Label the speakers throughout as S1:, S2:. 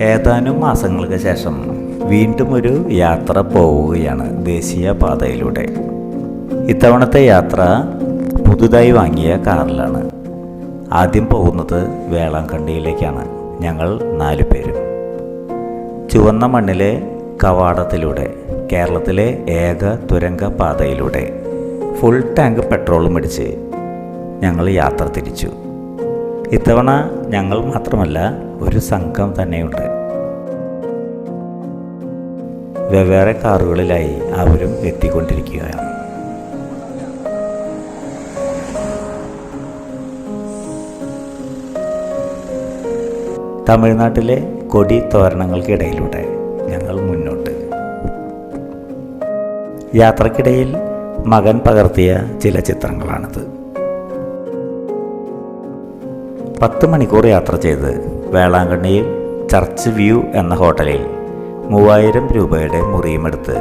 S1: ഏതാനും മാസങ്ങൾക്ക് ശേഷം വീണ്ടും ഒരു യാത്ര പോവുകയാണ് ദേശീയ പാതയിലൂടെ ഇത്തവണത്തെ യാത്ര പുതുതായി വാങ്ങിയ കാറിലാണ്. ആദ്യം പോകുന്നത് വേളാങ്കണ്ണിയിലേക്കാണ്. ഞങ്ങൾ നാലു പേരും. ചുവന്ന മണ്ണിലെ കവാടത്തിലൂടെ കേരളത്തിലെ ഏക തുരങ്ക പാതയിലൂടെ ഫുൾ ടാങ്ക് പെട്രോളും അടിച്ച് ഞങ്ങൾ യാത്ര തിരിച്ചു. ഇത്തവണ ഞങ്ങൾ മാത്രമല്ല ഒരു സംഘം തന്നെയുണ്ട്. വെവ്വേറെ കാറുകളിലായി അവരും എത്തിക്കൊണ്ടിരിക്കുകയാണ്. തമിഴ്നാട്ടിലെ കൊടി തോരണങ്ങൾക്കിടയിലൂടെ ഞങ്ങൾ മുന്നോട്ട്. യാത്രക്കിടയിൽ മകൻ പകർത്തിയ ചില ചിത്രങ്ങളാണിത്. പത്ത് മണിക്കൂർ യാത്ര ചെയ്ത് വേളാങ്കണ്ണിയിൽ ചർച്ച് വ്യൂ എന്ന ഹോട്ടലിൽ മൂവായിരം രൂപയുടെ മുറിയുമെടുത്ത്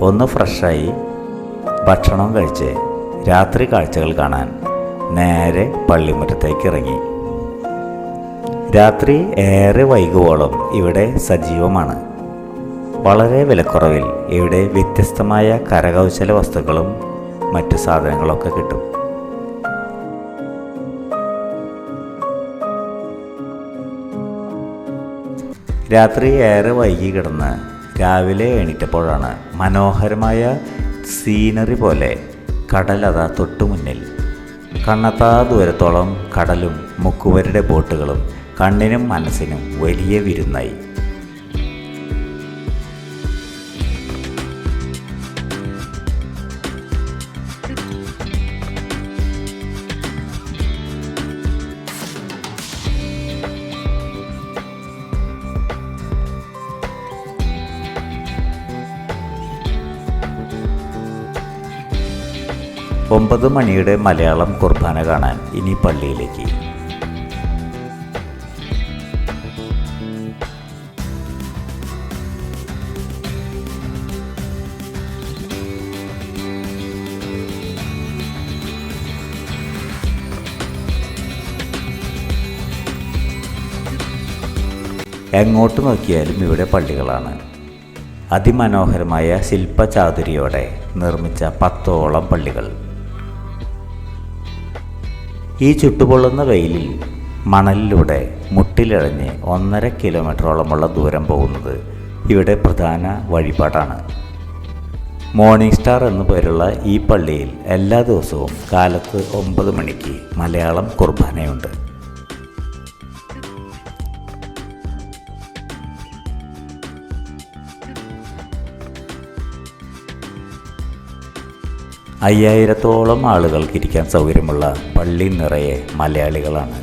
S1: ഒന്ന് ഫ്രഷായി ഭക്ഷണം കഴിച്ച് രാത്രി കാഴ്ചകൾ കാണാൻ നേരെ പള്ളിമുറ്റത്തേക്ക് ഇറങ്ങി. രാത്രി ഏറെ വൈകുവോളം ഇവിടെ സജീവമാണ്. വളരെ വിലക്കുറവിൽ ഇവിടെ വ്യത്യസ്തമായ കരകൗശല വസ്തുക്കളും മറ്റു സാധനങ്ങളൊക്കെ കിട്ടും. രാത്രി ഏറെ വൈകി കിടന്ന് രാവിലെ എണീറ്റപ്പോഴാണ് മനോഹരമായ സീനറി പോലെ കടലത തൊട്ടു മുന്നിൽ. കണ്ണത്താ ദൂരത്തോളം കടലും മുക്കുവരുടെ ബോട്ടുകളും കണ്ണിനും മനസ്സിനും വലിയ വിരുന്നായി. ഒമ്പത് മണിയുടെ മലയാളം കുർബാന കാണാൻ ഇനി പള്ളിയിലേക്ക്. എങ്ങോട്ട് നോക്കിയാലും ഇവിടെ പള്ളികളാണ്. അതിമനോഹരമായ ശില്പചാതുരിയോടെ നിർമ്മിച്ച പത്തോളം പള്ളികൾ. ഈ ചുട്ടുപൊള്ളുന്ന വെയിലിൽ മണലിലൂടെ മുട്ടിലിഴഞ്ഞ് ഒന്നര കിലോമീറ്ററോളമുള്ള ദൂരം പോകുന്നത് ഇവിടെ പ്രധാന വഴിപാടാണ്. മോർണിംഗ് സ്റ്റാർ എന്നു പേരുള്ള ഈ പള്ളിയിൽ എല്ലാ ദിവസവും കാലത്ത് ഒമ്പത് മണിക്ക് മലയാളം കുർബാനയുണ്ട്. അയ്യായിരത്തോളം ആളുകൾക്ക് ഇരിക്കാൻ സൗകര്യമുള്ള പള്ളി നിറയെ മലയാളികളാണ്.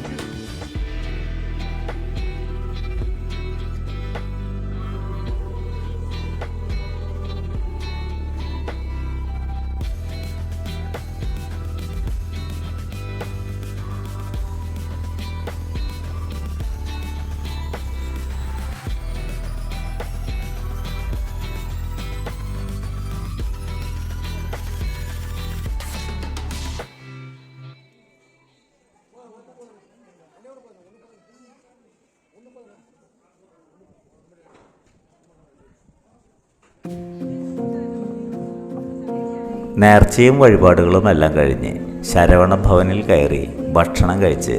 S1: നേർച്ചയും വഴിപാടുകളും എല്ലാം കഴിഞ്ഞ് ശരവണ ഭവനിൽ കയറി ഭക്ഷണം കഴിച്ച്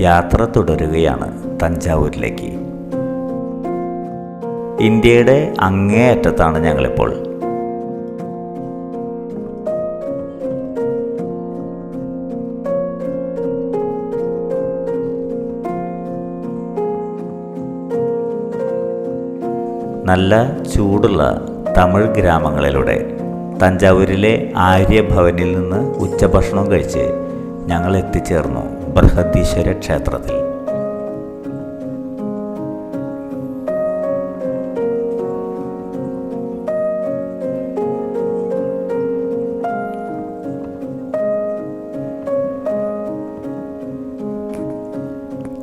S1: യാത്ര തുടരുകയാണ് തഞ്ചാവൂരിലേക്ക്. ഇന്ത്യയുടെ അങ്ങേയറ്റത്താണ് ഞങ്ങളിപ്പോൾ. നല്ല ചൂടുള്ള തമിഴ് ഗ്രാമങ്ങളിലൂടെ. തഞ്ചാവൂരിലെ ആര്യഭവനിൽ നിന്ന് ഉച്ചഭക്ഷണം കഴിച്ച് ഞങ്ങൾ എത്തിച്ചേർന്നു ബൃഹദീശ്വര ക്ഷേത്രത്തിൽ.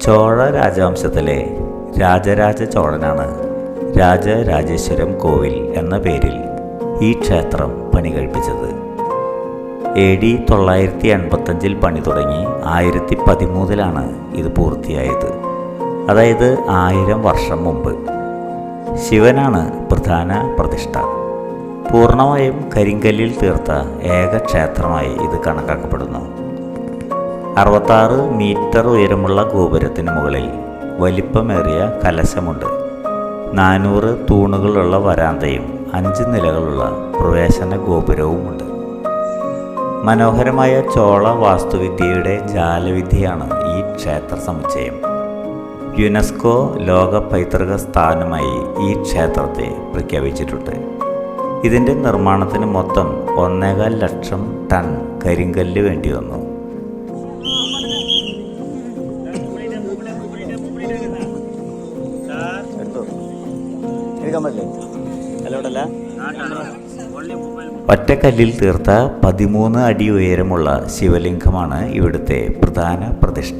S1: ചോഴ രാജവംശത്തിലെ രാജരാജ ചോഴനാണ് രാജരാജേശ്വരം കോവിൽ എന്ന പേരിൽ ഈ ക്ഷേത്രം പണി കഴിപ്പിച്ചത് എ ഡി തൊള്ളായിരത്തി എൺപത്തഞ്ചിൽ പണി തുടങ്ങി ആയിരത്തി പതിമൂന്നിലാണ് ഇത് പൂർത്തിയായത്. അതായത് ആയിരം വർഷം മുമ്പ്. ശിവനാണ് പ്രധാന പ്രതിഷ്ഠ. പൂർണമായും കരിങ്കല്ലിൽ തീർത്ത ഏക ക്ഷേത്രമായി ഇത് കണക്കാക്കപ്പെടുന്നു. അറുപത്താറ് മീറ്റർ ഉയരമുള്ള ഗോപുരത്തിന് മുകളിൽ വലിപ്പമേറിയ കലശമുണ്ട്. നാനൂറ് തൂണുകളുള്ള വരാന്തയും അഞ്ച് നിലകളുള്ള പ്രവേശന ഗോപുരവുമുണ്ട്. മനോഹരമായ ചോള വാസ്തുവിദ്യയുടെ ജാലവിദ്യയാണ് ഈ ക്ഷേത്ര സമുച്ചയം. യുനെസ്കോ ലോക പൈതൃക സ്ഥാനമായി ഈ ക്ഷേത്രത്തെ പ്രഖ്യാപിച്ചിട്ടുണ്ട്. ഇതിന്റെ നിർമ്മാണത്തിന് മൊത്തം ഒന്നേകാൽ ലക്ഷം ടൺ കരിങ്കല്ല് വേണ്ടി വന്നു ഒറ്റക്കല്ലിൽ തീർത്ത പതിമൂന്ന് അടി ഉയരമുള്ള ശിവലിംഗമാണ് ഇവിടുത്തെ പ്രധാന പ്രതിഷ്ഠ.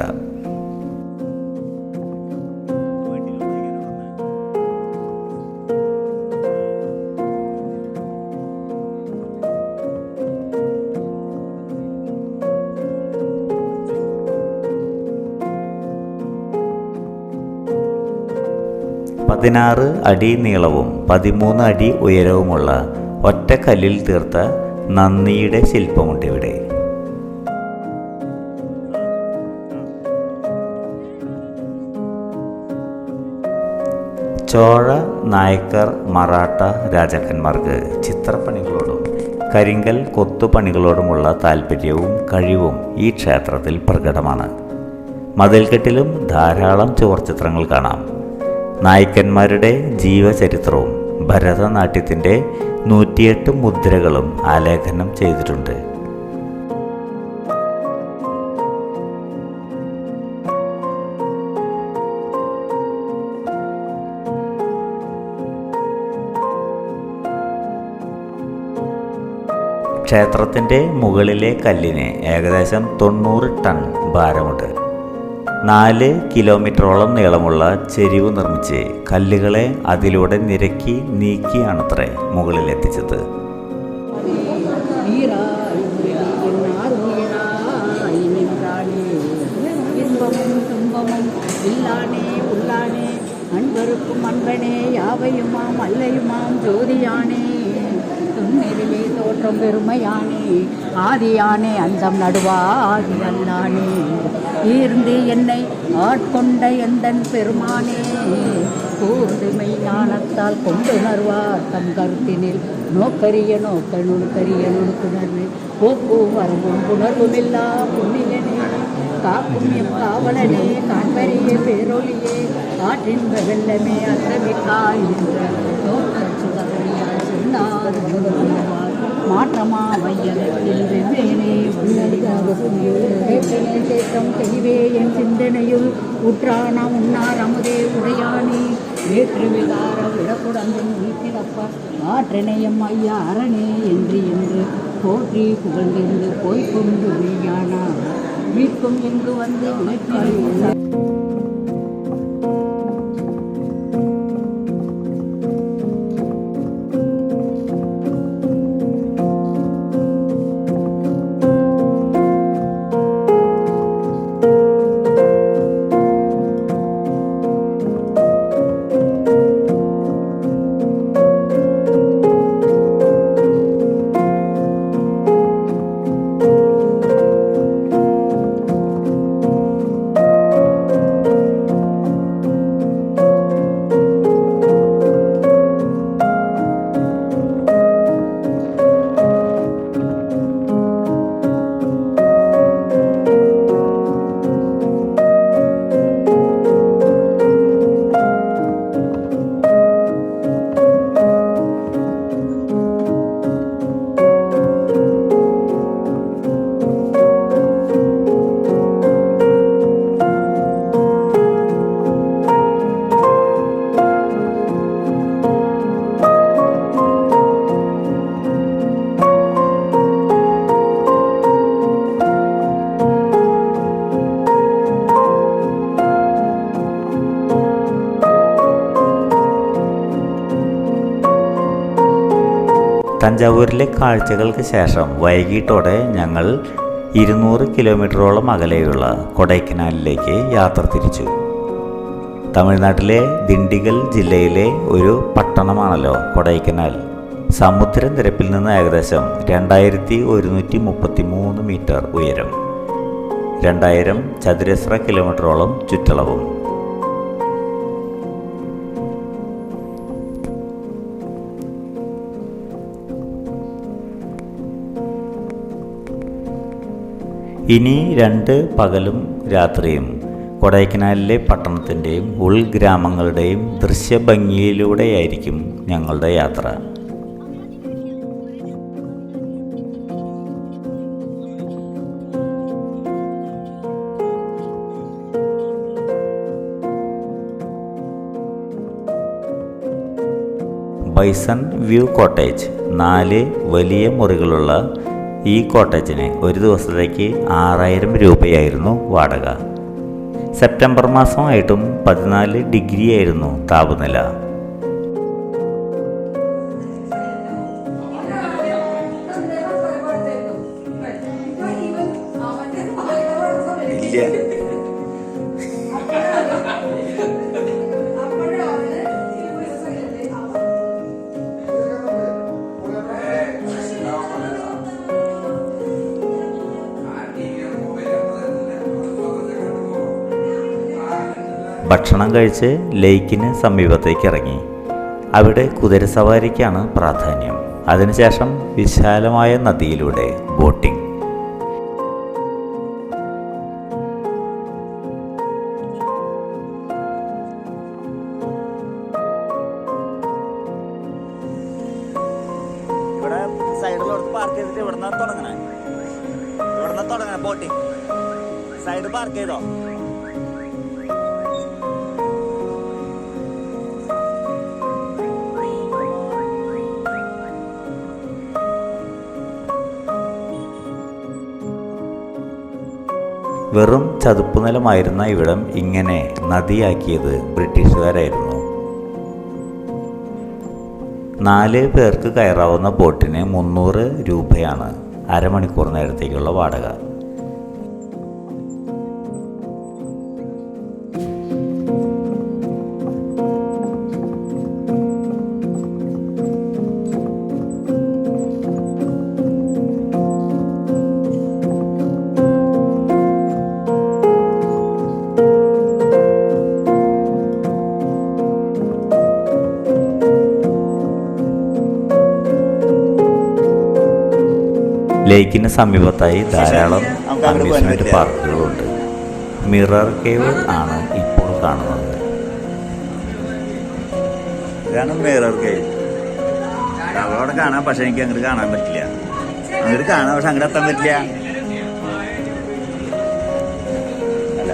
S1: പതിനാറ് അടി നീളവും പതിമൂന്ന് അടി ഉയരവുമുള്ള ഒറ്റക്കല്ലിൽ തീർത്ത നന്ദിയുടെ ശില്പമുണ്ട് ഇവിടെ ചോഴ നായക്കർ മറാഠ രാജാക്കന്മാർക്ക് ചിത്രപ്പണികളോടും കരിങ്കൽ കൊത്തുപണികളോടുമുള്ള താല്പര്യവും കഴിവും ഈ ക്ഷേത്രത്തിൽ പ്രകടമാണ്. മതിൽക്കെട്ടിലും ധാരാളം ചുവർച്ചിത്രങ്ങൾ കാണാം. നായ്ക്കന്മാരുടെ ജീവചരിത്രവും ഭരതനാട്യത്തിന്റെ നൂറ്റിയെട്ട് മുദ്രകളും ആലേഖനം ചെയ്തിട്ടുണ്ട്. ക്ഷേത്രത്തിന്റെ മുകളിലെ കല്ലിന് ഏകദേശം തൊണ്ണൂറ് ടൺ ഭാരമുണ്ട്. നാല് കിലോമീറ്ററോളം നീളമുള്ള ചെരിവ് നിർമ്മിച്ച് കല്ലുകളെ അതിലൂടെ നിരക്കി നീക്കിയാണത്രേ മുകളിലെത്തിച്ചത്.
S2: അൻപർക്കും അൻപനെ യാവയുമാം അല്ലയുമാം ജ്യോതിയാണേ. தோற்றம் பெருமையானே ஆதியானே அந்தம் நடுவா ஆதி அல்லானே ஈர்ந்து என்னை ஆட்கொண்ட எந்தன் பெருமானே. கோதுமை ஞானத்தால் கொண்டு கொண்டுணர்வார் தம் கருத்தினில். நோக்கரிய நோக்க நுணுக்கரிய நுணுக்குணர்வு போக்கு வரவும் புணர்வுமில்லா புண்ணியனே. காக்கும் எம் காவலனே காண்பரிய பேரொழியே. ஆற்றின்ப வெள்ளமே அத்தமிக்காய் என்ற தோற்றச் சுடரடியால் சொன்னார் குருவார். மாற்றமா வையகத்தில் தெளிவே என் சிந்தனையுள் உற்றான உன்னார் அமுதே உடையானே வேற்று விகார விடக்குடம்பின் வீட்டிலப்பா ஆற்றனையம் ஐயா அரணே என்று என்று போற்றி புகழ்ந்திருந்து போய்கொண்டு மெய்யானா மீட்கும் எங்கு வந்து உழைப்பினை
S1: തഞ്ചാവൂരിലെ കാഴ്ചകൾക്ക് ശേഷം വൈകിട്ടോടെ ഞങ്ങൾ ഇരുന്നൂറ് കിലോമീറ്ററോളം അകലെയുള്ള കൊടൈക്കനാലിലേക്ക് യാത്ര തിരിച്ചു. തമിഴ്നാട്ടിലെ ദിണ്ടിഗൽ ജില്ലയിലെ ഒരു പട്ടണമാണല്ലോ കൊടൈക്കനാൽ. സമുദ്രനിരപ്പിൽ നിന്ന് ഏകദേശം രണ്ടായിരത്തി ഒരുന്നൂറ്റി മുപ്പത്തി മൂന്ന് മീറ്റർ ഉയരം. രണ്ടായിരം ചതുരശ്ര കിലോമീറ്ററോളം ചുറ്റളവും. ഇനി രണ്ട് പകലും രാത്രിയും. കൊടൈക്കനാലിലെ പട്ടണത്തിന്റെയും ഉൾഗ്രാമങ്ങളുടെയും ദൃശ്യഭംഗിയിലൂടെയായിരിക്കും ഞങ്ങളുടെ യാത്ര. ബൈസൺ വ്യൂ കോട്ടേജ് നാല് വലിയ മുറികളുള്ള ഈ കോട്ടേജിന് ഒരു ദിവസത്തേക്ക് ആറായിരം രൂപയായിരുന്നു വാടക. സെപ്റ്റംബർ മാസമായിട്ടും പതിനാല് ഡിഗ്രി ആയിരുന്നു താപനില. ഭക്ഷണം കഴിച്ച് ലേക്കിന് സമീപത്തേക്ക് ഇറങ്ങി. അവിടെ കുതിരസവാരിക്കാണ് പ്രാധാന്യം. അതിനുശേഷം വിശാലമായ നദിയിലൂടെ ബോട്ടിംഗ്. വെറും ചതുപ്പ് നിലമായിരുന്ന ഇവിടം ഇങ്ങനെ നദിയാക്കിയത് ബ്രിട്ടീഷുകാരായിരുന്നു. നാല് പേർക്ക് കയറാവുന്ന ബോട്ടിന് മുന്നൂറ് രൂപയാണ് അരമണിക്കൂർ നേരത്തേക്കുള്ള വാടക. ലേക്കിന് സമീപത്തായി ധാരാളം അമ്യൂസ്മെന്റ് പാർക്കുകളുണ്ട് മിറർ കേവ് ആണ് ഇപ്പോൾ കാണുന്നത്. ഇതാണ് മിറർ കേവ് അവിടെ കാണാം പക്ഷെ എനിക്ക് അങ്ങോട്ട് കാണാൻ പറ്റില്ല. അങ്ങോട്ട് കാണാം പക്ഷെ അങ്ങോട്ട് എത്താൻ പറ്റില്ല. അല്ല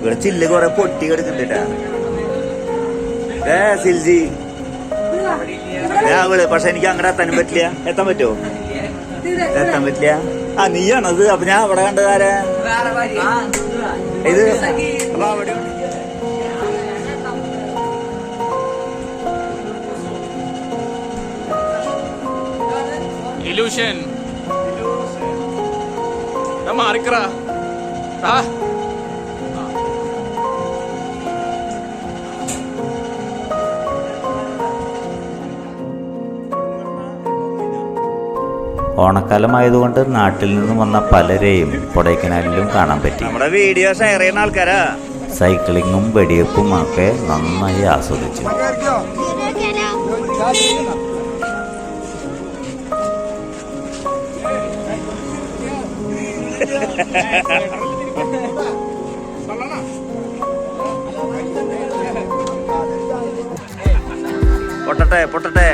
S1: ഇവിടെ ചില്ല് കുറെ പൊട്ടി കിടക്കുന്നുണ്ട് ഏ സിൽജി. പക്ഷെ എനിക്ക് അങ്ങോട്ട് എത്താനും പറ്റില്ല. എത്താൻ പറ്റുമോ? എത്താൻ പറ്റില്ല. ആ നീയാണത് അപ്പൊ ഞാൻ അവിടെ കണ്ടതാരെ ഇത് അപ്പൊ അവിടെ
S3: ഇലൂഷൻ. മാറിക്കറ.
S1: ഓണക്കാലമായതുകൊണ്ട് നാട്ടിൽ നിന്നും വന്ന പലരെയും കൊടൈക്കനാലിലും കാണാൻ പറ്റി.
S4: നമ്മുടെ വീഡിയോ ഷെയർ ചെയ്യുന്ന ആൾക്കാരാ.
S1: സൈക്ലിങ്ങും വെടിവെപ്പും ഒക്കെ നന്നായി ആസ്വദിച്ചു.
S4: പൊട്ടട്ടെ പൊട്ടട്ടെ.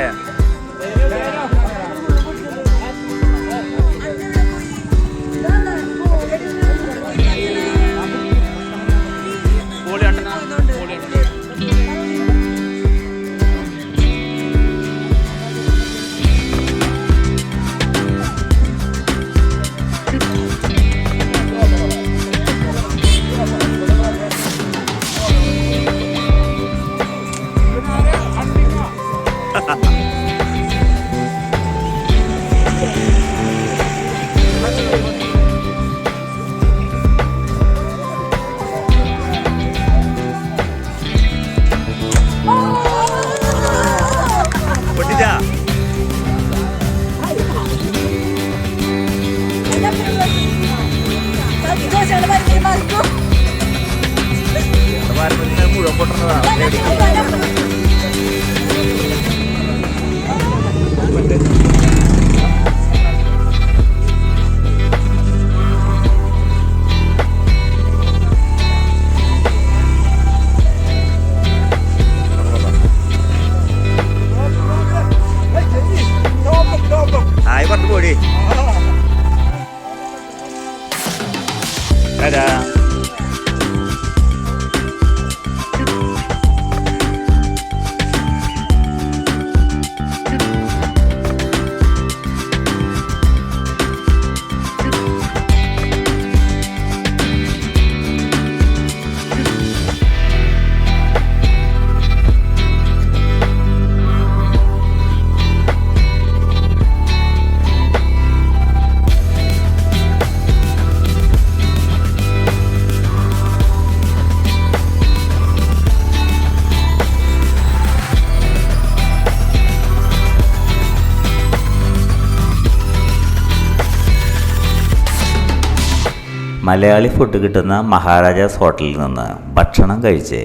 S1: മലയാളി ഫുഡ് കിട്ടുന്ന മഹാരാജാസ് ഹോട്ടലിൽ നിന്ന് ഭക്ഷണം കഴിച്ച്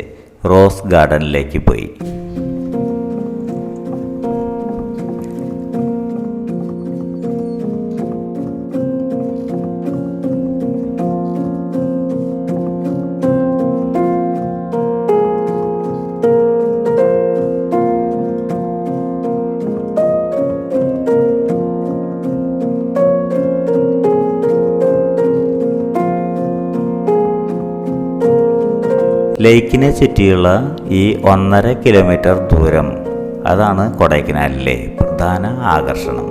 S1: റോസ് ഗാർഡനിലേക്ക് പോയി. ലേക്കിനെ ചുറ്റിയുള്ള ഈ ഒന്നര കിലോമീറ്റർ ദൂരം. അതാണ് കൊടൈക്കനാലിലെ പ്രധാന ആകർഷണം.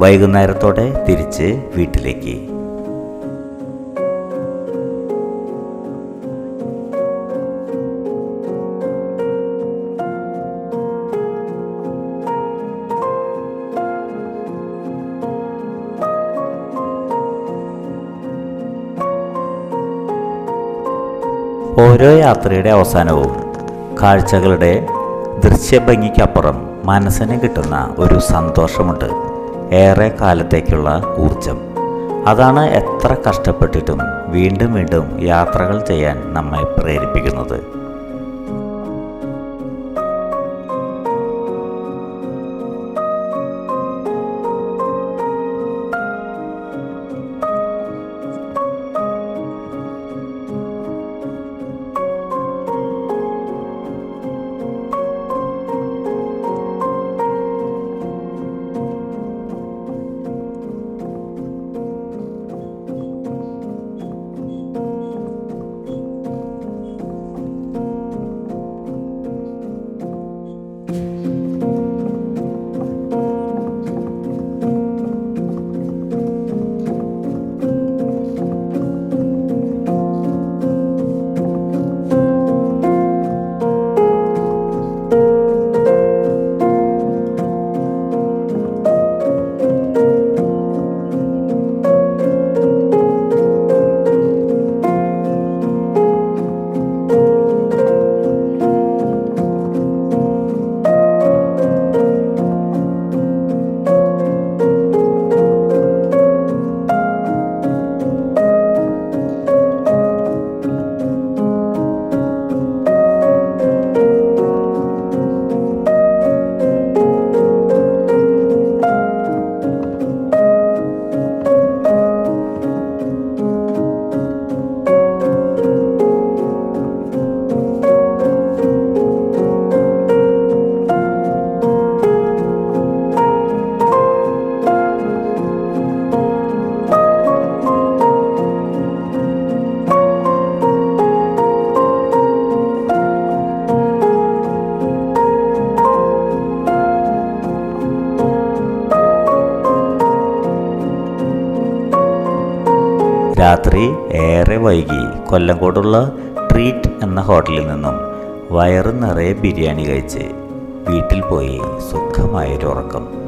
S1: വൈകുന്നേരത്തോടെ തിരിച്ച് വീട്ടിലേക്ക്. ഓരോ യാത്രയുടെ അവസാനവും കാഴ്ചകളുടെ ദൃശ്യഭംഗിക്കപ്പുറം മനസ്സിന് കിട്ടുന്ന ഒരു സന്തോഷമുണ്ട്. ഏറെ കാലത്തേക്കുള്ള ഊർജം അതാണ് എത്ര കഷ്ടപ്പെട്ടിട്ടും വീണ്ടും വീണ്ടും യാത്രകൾ ചെയ്യാൻ നമ്മെ പ്രേരിപ്പിക്കുന്നത്. രാത്രി ഏറെ വൈകി. കൊല്ലങ്കോടുള്ള ട്രീറ്റ് എന്ന ഹോട്ടലിൽ നിന്നും വയറ് നിറയെ ബിരിയാണി കഴിച്ച് വീട്ടിൽ പോയി സുഖമായൊരു ഉറക്കം.